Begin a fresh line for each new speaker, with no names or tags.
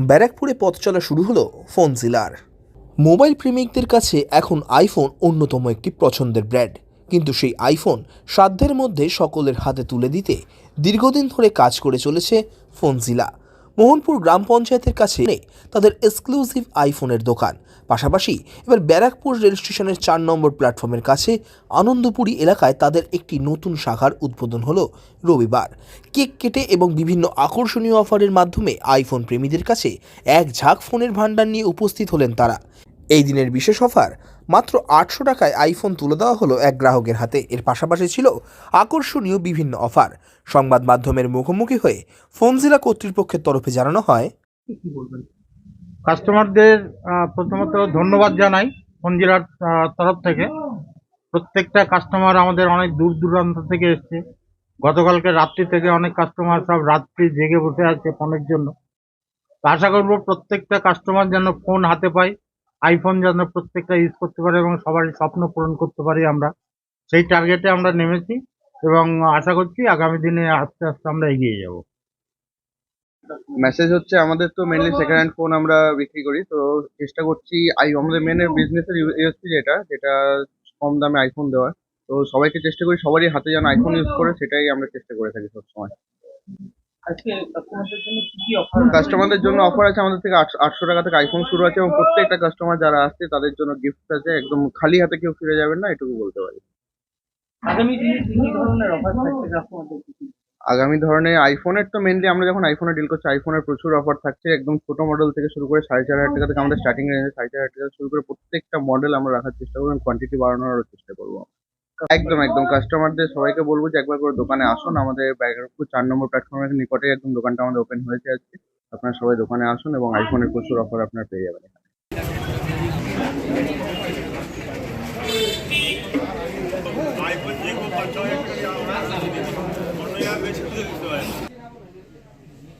ব্যারাকপুরে পথ চলা শুরু হলো ফোন জিলার। মোবাইল প্রেমিকদের কাছে এখন আইফোন অন্যতম একটি পছন্দের ব্র্যান্ড। কিন্তু সেই আইফোন সাধ্যের মধ্যে সকলের হাতে তুলে দিতে দীর্ঘদিন ধরে কাজ করে চলেছে ফোনজিলা মোহনপুর গ্রাম পঞ্চায়েতের কাছে নেই তাদের এক্সক্লুসিভ আইফোনের দোকান। পাশাপাশি এবার ব্যারাকপুর রেল স্টেশনের চার নম্বর প্ল্যাটফর্মের কাছে আনন্দপুরী এলাকায় তাদের একটি নতুন শাখার উদ্বোধন হলো রবিবার। কেক কেটে এবং বিভিন্ন আকর্ষণীয় অফারের মাধ্যমে আইফোন প্রেমীদের কাছে এক ঝাঁক ফোনের ভাণ্ডার নিয়ে উপস্থিত হলেন তারা। এই দিনের বিশেষ অফার মাত্র আটশো টাকায় আইফোন তুলে দেওয়া হলো এক গ্রাহকের হাতে। এর পাশাপাশি ছিল আকর্ষণীয় বিভিন্ন অফার। সংবাদ মাধ্যমের মুখোমুখি হয়ে ফোনজিলা কর্তৃপক্ষের তরফে জানানো হয়
কাস্টমারদের প্রথমত ধন্যবাদ জানাই ফোনজিলার তরফ থেকে। প্রত্যেকটা কাস্টমার আমাদের অনেক দূর দূরান্ত থেকে এসছে। গতকালকে রাত্রি থেকে অনেক কাস্টমার সব রাত্রি জেগে বসে আছে ফোনের জন্য। আশা করব প্রত্যেকটা কাস্টমার যেন ফোন হাতে পায়। আইফোন যেন প্রত্যেকটা ইউজ করতে পারে এবং সবারই স্বপ্ন পূরণ করতে পারি আমরা, সেই টার্গেটে আমরা নেমেছি এবং আশা করছি আগামী দিনে আস্তে আস্তে আমরা এগিয়ে যাব।
মেসেজ হচ্ছে আমাদের তো মেনলি সেকেন্ড হ্যান্ড ফোন আমরা বিক্রি করি, তো চেষ্টা করছি আই আমাদের মেন বিজনেসের ইউএসপি যেটা যেটা কম দামে আইফোন দেওয়া তো সবাইকে চেষ্টা করি সবারই হাতে যেন আইফোন ইউজ করে, সেটাই আমরা চেষ্টা করে থাকি সবসময়।
কাস্টমারদের জন্য কি কি অফার
কাস্টমারদের জন্য অফার আছে আমাদের থেকে আটশো টাকা থেকে আইফোন শুরু আছে এবং প্রত্যেকটা কাস্টমার যারা আসছে তাদের জন্য গিফট আছে। একদম খালি হাতে কেউ ফিরে যাবেন না এটুকু বলতে পারি।
আগামী দিনে কি কি ধরনের অফার থাকছে কাস্টমারদের
আগামী ধরনের আইফোনের তো মেনলি আমরা যখন আইফোনে ডিল করছি আইফোনের প্রচুর অফার থাকছে। একদম ছোট মডেল থেকে শুরু করে সাড়ে চার হাজার টাকা থেকে আমাদের স্টার্টিং রেঞ্জে সাড়ে চার হাজার টাকা থেকে শুরু করে প্রত্যেকটা মডেল আমরা রাখার চেষ্টা করব কোয়ান্টিটি বাড়ানোর চেষ্টা করব। একদম একদম। কাস্টমারদের সবাইকে বলব যে একবার করে দোকানে আসুন। আমাদের ব্যারাকপুর চার নম্বর প্ল্যাটফর্মের নিকটে একদম দোকানটা আমাদের ওপেন হয়েছে আজকে। আপনারা সবাই দোকানে আসুন এবং আইফোনের প্রচুর অফার আপনারা পেয়ে যাবেন।
아